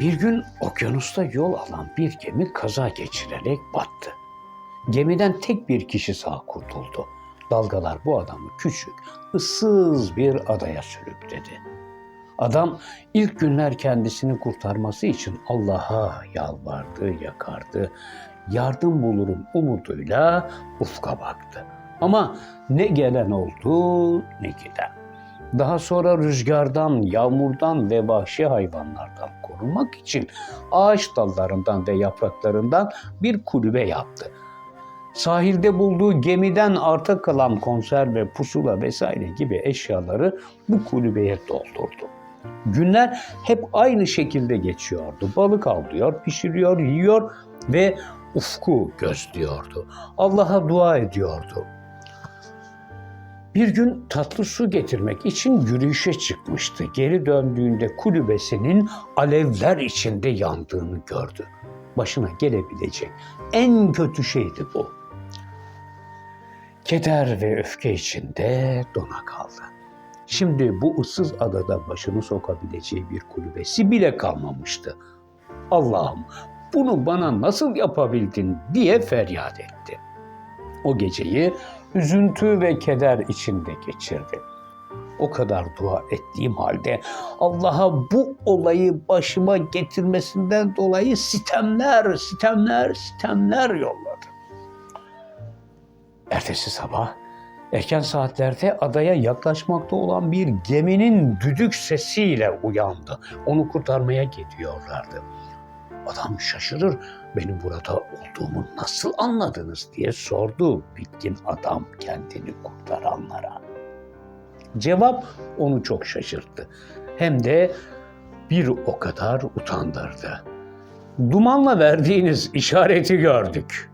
Bir gün okyanusta yol alan bir gemi kaza geçirerek battı. Gemiden tek bir kişi sağ kurtuldu. Dalgalar bu adamı küçük, ıssız bir adaya sürükledi. Adam ilk günler kendisini kurtarması için Allah'a yalvardı, yakardı. Yardım bulurum umuduyla ufka baktı. Ama ne gelen oldu ne giden. Daha sonra rüzgardan, yağmurdan ve vahşi hayvanlardan korunmak için ağaç dallarından ve yapraklarından bir kulübe yaptı. Sahilde bulduğu gemiden arta kalan konserve, pusula vesaire gibi eşyaları bu kulübeye doldurdu. Günler hep aynı şekilde geçiyordu. Balık avlıyor, pişiriyor, yiyor ve ufku gözlüyordu. Allah'a dua ediyordu. Bir gün tatlı su getirmek için yürüyüşe çıkmıştı. Geri döndüğünde kulübesinin alevler içinde yandığını gördü. Başına gelebilecek en kötü şeydi bu. Keder ve öfke içinde dona kaldı. Şimdi bu ıssız adada başını sokabileceği bir kulübesi bile kalmamıştı. Allah'ım bunu bana nasıl yapabildin diye feryat etti. O geceyi üzüntü ve keder içinde geçirdi. O kadar dua ettiğim halde Allah'a bu olayı başıma getirmesinden dolayı sitemler, sitemler, sitemler yolladı. Ertesi sabah erken saatlerde adaya yaklaşmakta olan bir geminin düdük sesiyle uyandı. Onu kurtarmaya gidiyorlardı. Adam şaşırır, benim burada olduğumu nasıl anladınız diye sordu bitkin adam kendini kurtaranlara. Cevap onu çok şaşırttı. Hem de bir o kadar utandırdı. Dumanla verdiğiniz işareti gördük.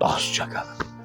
Dostça kalın.